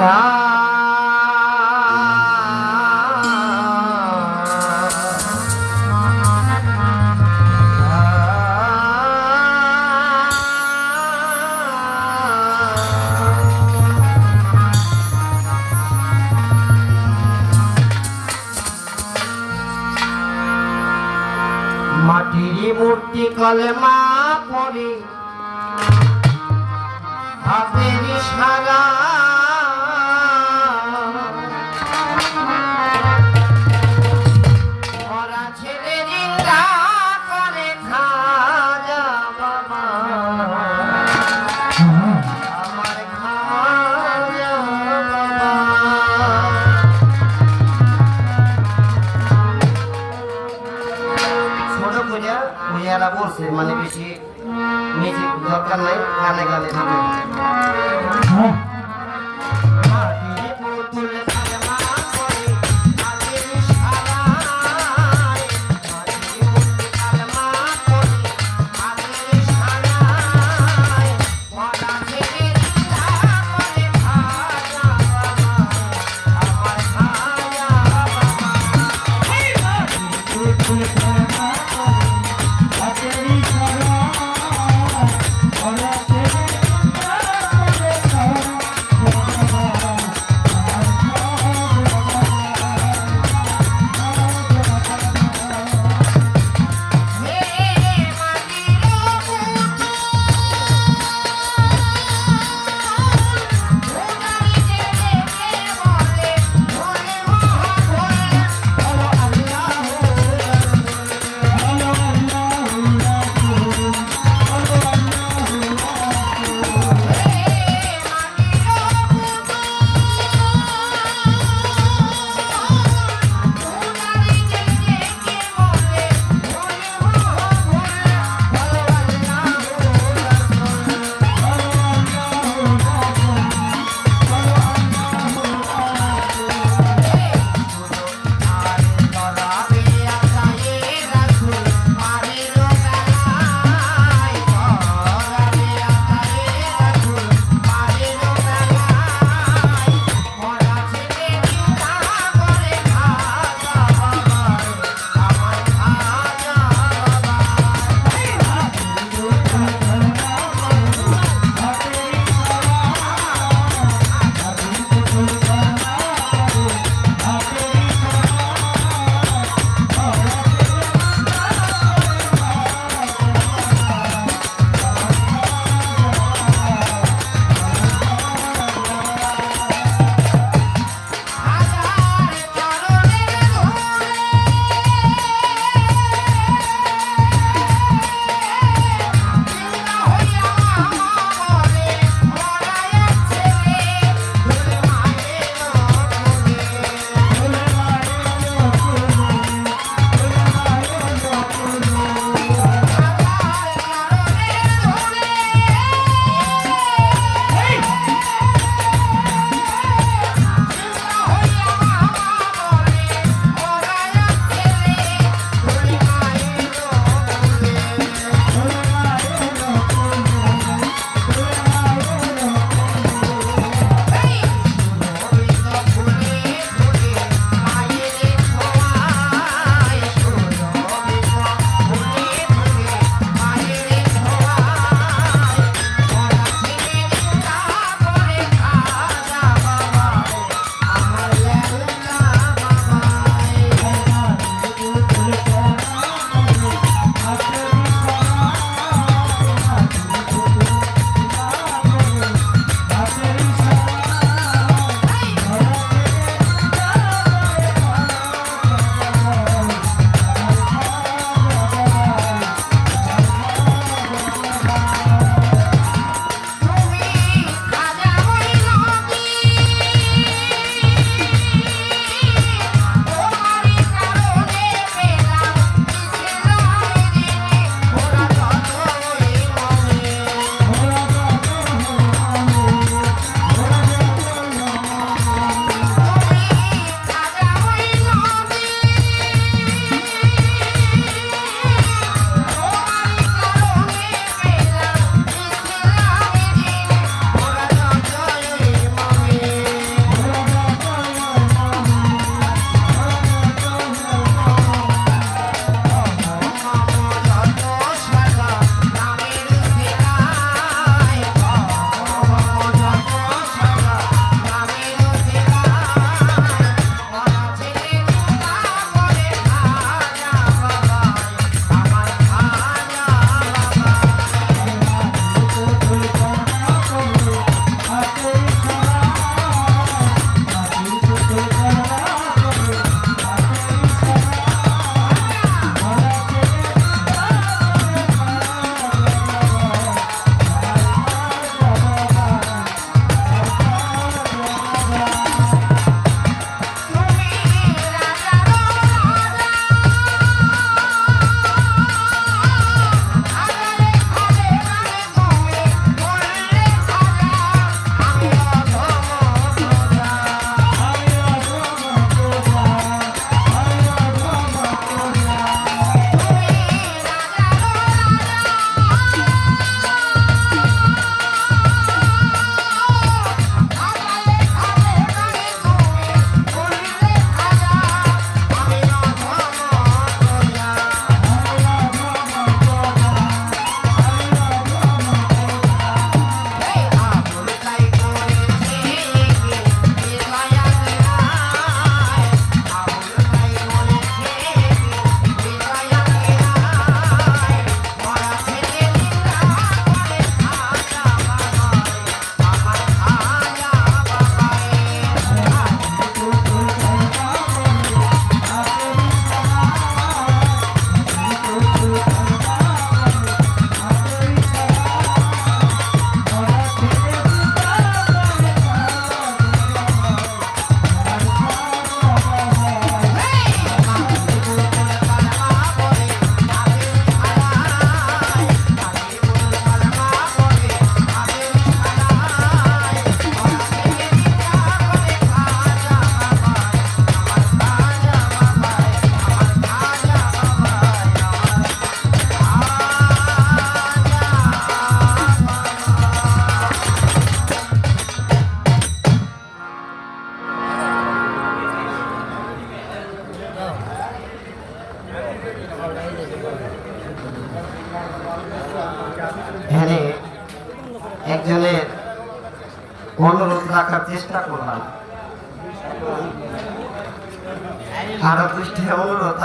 Ah. মাটির মূর্তি কলমা পড়ে। হাতের সারা পূজা পূজারা বলছে মানে বেশি মিউজিক দরকার নাই গানে গানে হবে মাটির পুতুল কালমা পড়ে ধ্যানে একজনের অনুরোধ রাখার চেষ্টা করলাম। আরও পৃষ্ঠে অনুরোধ